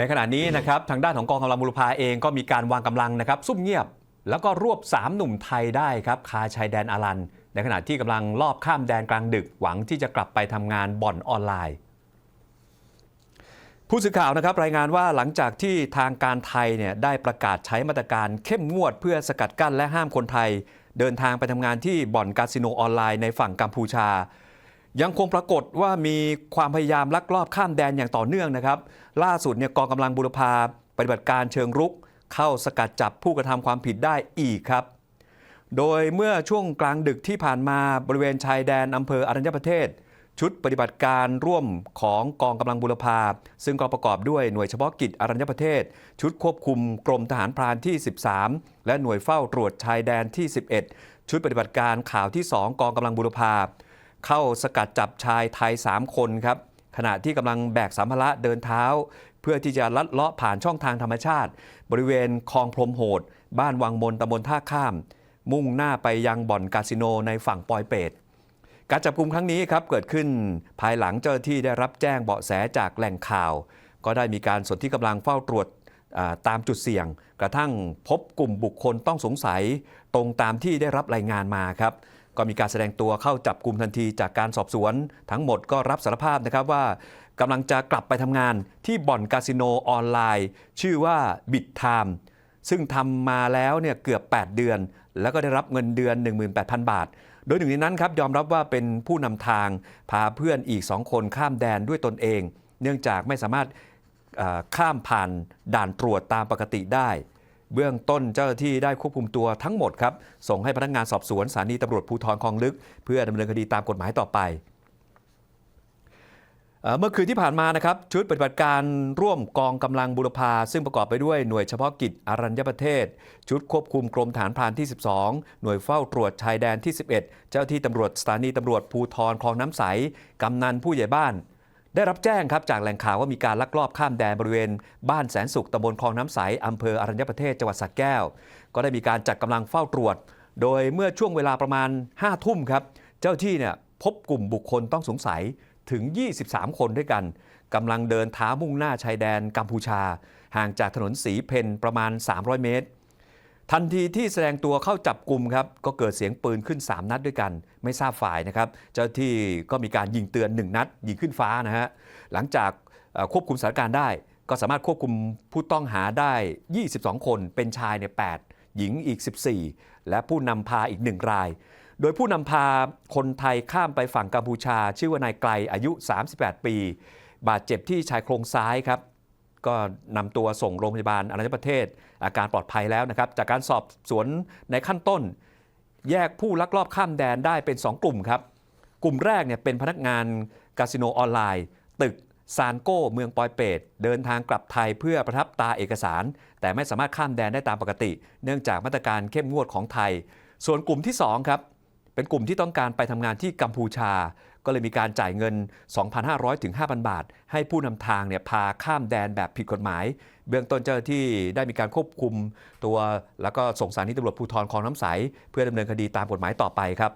ในขณะนี้นะครับทางด้านของกองกำลังบุรพาเองก็มีการวางกำลังนะครับซุ่มเงียบ แล้วก็รวบ 3 หนุ่มไทยได้ครับคาชายแดนอารัน ในขณะที่กำลังลอบข้ามแดนกลางดึกหวังที่จะกลับไปทำงานบ่อนออนไลน์ ผู้สื่อข่าวนะครับรายงานว่าหลังจากที่ทางการไทยเนี่ยได้ประกาศใช้มาตรการเข้มงวดเพื่อสกัดกั้นและห้ามคนไทย เดินทางไปทำงานที่บ่อนคาสิโนออนไลน์ในฝั่งกัมพูชา ยังคงปรากฏว่ามีความพยายามลักลอบข้ามแดนอย่างต่อเนื่องนะครับ ล่าสุดเนี่ยกองกำลังบุรพาปฏิบัติการเชิงรุก เข้าสกัดจับผู้กระทำความผิดได้อีกครับ โดยเมื่อช่วงกลางดึกที่ผ่านมาบริเวณชายแดนอำเภออรัญญประเทศ ชุดปฏิบัติการร่วมของกองกำลังบุรพา ซึ่งก็ประกอบด้วยหน่วยเฉพาะกิจอรัญญประเทศ ชุดควบคุมกรมทหารพรานที่ 13 และหน่วยเฝ้าตรวจชายแดนที่ 11 ชุดปฏิบัติการข่าวที่ 2 กองกำลังบุรพา เข้าสกัดจับชายไทย 3 คนครับขณะที่กำลังแบกสัมภาระเดินเท้า เพื่อที่จะลัดเลาะผ่านช่องทางธรรมชาติ บริเวณคลองพรมโหด บ้านวังมนตำบลท่าข้าม มุ่งหน้าไปยังบ่อนคาสิโนในฝั่งปอยเปตการจับกลุ่มครั้งนี้ครับเกิดขึ้นภายหลังเจ้าหน้าที่ได้รับแจ้งเบาะแสจากแหล่งข่าว ก็ได้มีการสนที่กำลังเฝ้าตรวจตามจุดเสี่ยง กระทั่งพบกลุ่มบุคคลต้องสงสัย ตรงตามที่ได้รับรายงานมาครับ ก็มีการแสดงตัวเข้าจับกลุ่มทันทีจากการสอบสวน ทั้งหมดก็รับสารภาพนะครับว่ากำลังจะกลับไปทำงานที่บ่อนคาสิโนออนไลน์ ชื่อว่าบิดไทม์ซึ่งทำมาแล้วเนี่ยเกือบ 8 เดือน แล้วก็ได้รับเงินเดือน 18,000 บาท โดยหนึ่งในนั้นครับยอมรับว่าเป็นผู้นำทาง พาเพื่อนอีก 2 คนข้ามแดนด้วยตนเอง เนื่องจากไม่สามารถข้ามผ่านด่านตรวจตามปกติได้ เบื้องต้นเจ้าหน้าที่ได้ควบคุมตัวทั้งหมดครับ ส่งให้พนักงานสอบสวนสถานีตำรวจภูธรคลองลึก เพื่อดำเนินคดีตามกฎหมายต่อไปเมื่อคืนที่ผ่านมานะครับชุดปฏิบัติการร่วมกองกำลังบุรพาซึ่งประกอบไปด้วยหน่วยเฉพาะกิจอารัญญประเทศ ชุดควบคุมกรมฐานพรานที่ 12 หน่วยเฝ้าตรวจชายแดนที่ 11 เจ้าที่ตำรวจสถานีตำรวจภูทรคลองน้ำใสกำนันผู้ใหญ่บ้าน ได้รับแจ้งครับจากแหล่งข่าวว่ามีการลักลอบข้ามแดนบริเวณ บ้านแสนสุขตำบลคลองน้ำใสอำเภออรัญญประเทศจังหวัดสระแก้ว ก็ได้มีการจัดกำลังเฝ้าตรวจ โดยเมื่อช่วงเวลาประมาณ 5 ทุ่มครับ เจ้าที่เนี่ยพบกลุ่มบุคคลต้องสงสัยถึง 23 คนด้วยกันกำลังเดินเท้ามุ่งหน้าชายแดนกัมพูชา ห่างจากถนนสีเพนประมาณ 300 เมตร ทันทีที่แสดงตัวเข้าจับกลุ่มครับก็เกิดเสียงปืนขึ้น 3 นัดด้วยกัน ไม่ทราบฝ่ายนะครับ เจ้าที่ก็มีการยิงเตือน 1 นัด ยิงขึ้นฟ้านะฮะหลังจากควบคุมสถานการณ์ได้ ก็สามารถควบคุมผู้ต้องหาได้ 22 คนเป็นชายเนี่ย8หญิงอีก 14 และผู้นำพาอีก 1 ราย โดยผู้นำพาคนไทยข้ามไปฝั่งกัมพูชา ชื่อว่านายไกลอายุ 38 ปี บาดเจ็บที่ชายโครงซ้ายครับ ก็นำตัวส่งโรงพยาบาลอรัญญประเทศ อาการปลอดภัยแล้วนะครับ จากการสอบสวนในขั้นต้น แยกผู้ลักลอบข้ามแดนได้เป็น 2 กลุ่มครับ กลุ่มแรกเนี่ยเป็นพนักงานคาสิโนออนไลน์ ตึกซานโก้ เมืองปอยเปตเดินทางกลับไทยเพื่อประทับตาเอกสาร แต่ไม่สามารถข้ามแดนได้ตามปกติ เนื่องจากมาตรการเข้มงวดของไทย ส่วนกลุ่มที่2ครับ เป็นกลุ่มที่ต้องการไปทำงานที่กัมพูชา ก็เลยมีการจ่ายเงิน 2,500 ถึง 5,000 บาท ให้ผู้นำทางเนี่ยพาข้ามแดนแบบผิดกฎหมาย เบื้องต้นเจ้าหน้าที่ได้มีการควบคุมตัว แล้วก็ส่งสารที่ตำรวจภูธรคลองน้ำใส เพื่อดำเนินคดีตามกฎหมายต่อไปครับ